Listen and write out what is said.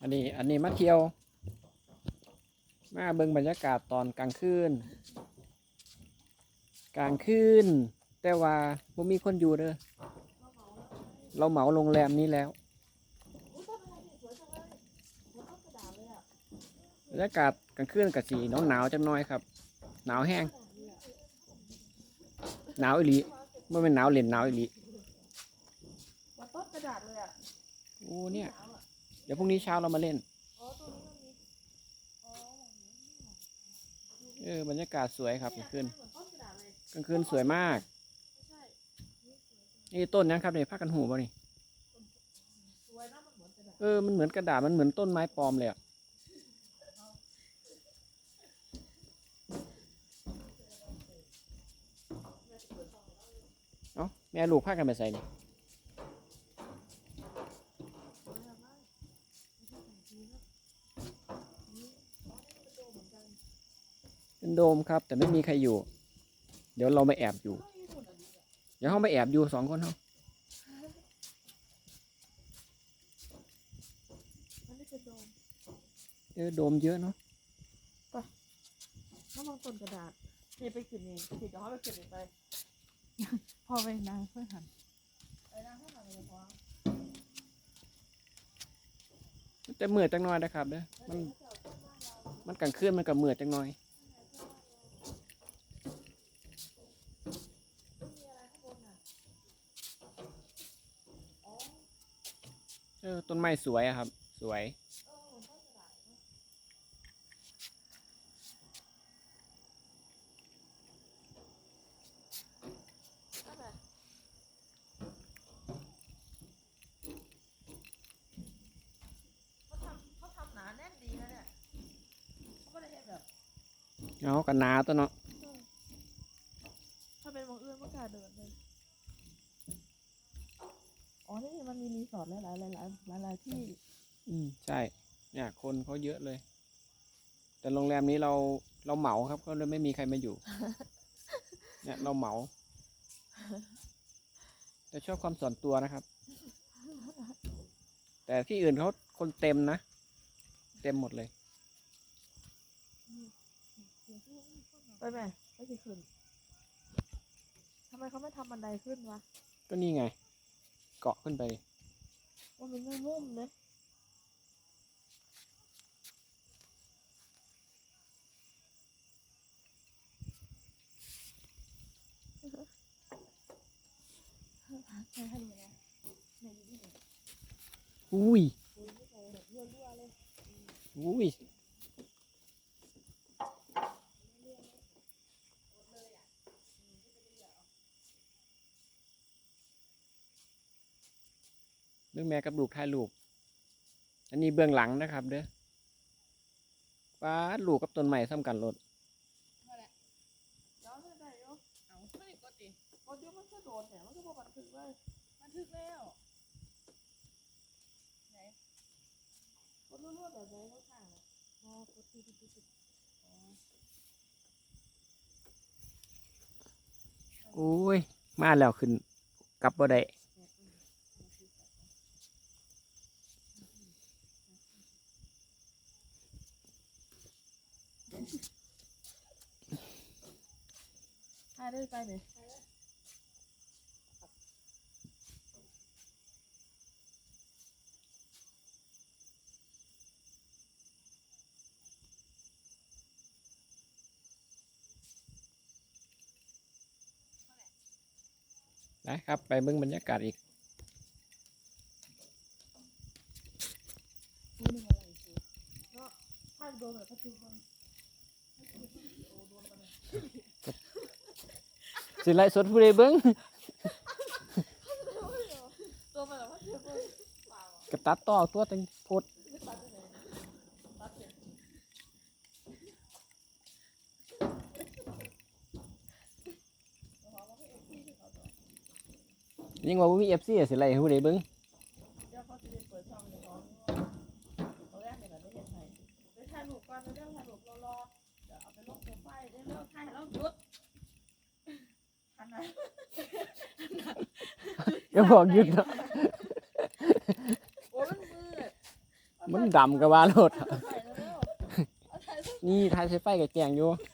อันนี้อันนี้มาเที่ยว มาเบิ่งบรรยากาศตอนกลางคืนกลางคืนแต่ว่าไม่มีคนอยู่เด้อเราเหมาโรงแรมนี้แล้วบรรยากาศกลางคืนกับสีน้องหนาวจังน้อยครับ หนาวแห้งหนาวอิลีไม่เป็นหนาวเหล่นหนาวอิลี ดต้นกระดาษเลยอะโอ้เนี่ยเดี๋ยวพรุ่งนี้เช้าเรามาเล่น อ๋อตรงนี้มันมีอ๋อเออบรรยากาศสวยครับกลางคืนเหมือนต้นกระดาษเลยกลางคืนสวยมาก ไม่ใช่นี่ต้นนะครับเนี่ยผ้ากันหูป่ะนี่ สวยนะมันเหมือนกระดาษเออ มันเหมือนกระดาษ มันเหมือนต้นไม้ปลอมเลยอะเอ้าแม่ลูกพากันไปใส่นี่ เป็นโดมครับ แต่ไม่มีใครอยู่ เดี๋ยวเรามาแอบอยู่ เดี๋ยวเขามาแอบอยู่สองคนเขามันไม่เป็นโดมเออโดมเยอะเนาะถ้ามองต้นกระดาษนี่ไปขึ้นนี่ผิดกับเขาไปขึ้นนี่ไปพอไปนางเพื่อนหันไปนั่งข้างหลังเลยพอแต่มืดจังน้อยนะครับเด้อมัน มันกลางคืนมันกับมืดจังน้อย เออต้นไม้สวยอะครับ สวย เขาทำเขาทำหนาแน่นดีนะเนี่ยเขาไม่ได้เห็นแบบเอากันหนาตัวเนาะ ถ้าเป็นวงอื่นก็กล้าเดินเลย อ๋อนี่มันมีรีสอร์ทหลายๆหลายๆหลายๆหลายๆที่อืมใช่ เนี่ยคนเขาเยอะเลย แต่โรงแรมนี้เราเราเหมาครับก็เลยไม่มีใครมาอยู่ เนี่ยเราเหมา แต่ชอบความส่วนตัวนะครับ แต่ที่อื่นเขาคนเต็มนะ เต็มหมดเลย ไปไหมไม่สิขึ้นทำไมเขาไม่ทำบันไดขึ้นวะ ก็นี่ไง เกาะขึ้นไปดิมันเป็นมุมๆเลยใช่ให้ดูนะในนี้เนี่ยอุ้ยดูนี่เลยเรื่อย ลยอุ้ยเรื่องแม่กับลูกถ่ายรูป อันนี้เบื้องหลังนะครับ เด้อป้าลูกกับต้นไม้ซ้ำกันรถแล้วได้เนเอาไม่กดดิพอเดี๋ยวมันก็โดนเนี่มันก็บอบันทึกเลยบันทึกแล้วมันรู้ๆแบบไหนเขาข้างเลยพอกดที่ที่ที่โอ้ย มาแล้วขึ้นกลับบ่ได้ ถ่ายได้ไปไหนนะครับ ไปเบิ่งบรรยากาศอีก นี่หนึ่งอะไรสิเนาะถ้าโดนแบบพัดมัน สิไลฟ์สดผู้ใดเบิ่งกับตัดต่อตัวตังโพดไม่ตัดไปไหนตัดเสร็จยังว่าบ่มี FC อะสิไลฟ์ให้ผู้ใดเบิ่งเดี๋ยวเขาจะเปิดช่องในท้องตอนแรกเนี่ยแบบไม่เห็นใครไปถ่ายรูปก่อนเรื่องถ่ายรูปรอๆเดี๋ยวเอาไปลงโปรไฟล์ได้แล้วถ่ายแล้วหยุดหันหน้า อย่าบอกหยุดเนาะโอ้ยมันมืดมันดำกับว่าโลดถ่ายเร็วๆเอาถ่ายรูปนี่ทายใช้ไฟกับแจงอยู่เ